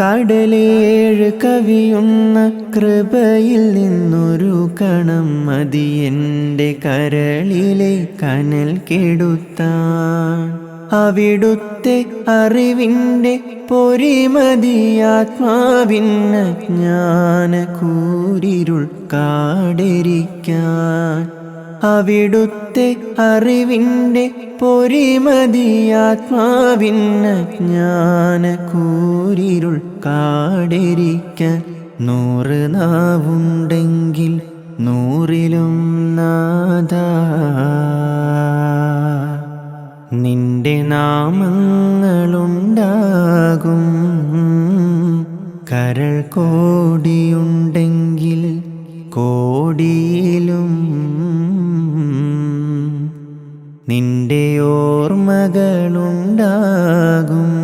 കടലേഴ് കവിയുന്ന കൃപയിൽ നിന്നൊരു കണം മതി എന്റെ കരളിലെ കനൽ കെടുത്താൻ. അവിടുത്തെ അറിവിന്റെ പൊരിമതി ആത്മാവിന്ന ജ്ഞാന കൂരിരുൾ കാടിരിക്കാൻ. അവിടുത്തെ അറിവിന്റെ പൊരിമതിയാത്മാവിന്നജ്ഞാന കൂരിരുൾ കാടിരിക്കാൻ നൂറ് നാവുണ്ടെങ്കിൽ നൂറിലും നാദ നിന്റെ നാമങ്ങളുണ്ടാകും. കരൾ കോടിയുണ്ടെങ്കിൽ കോടിയിലും നിന്റെ ഓർമ്മകളുണ്ടാകും.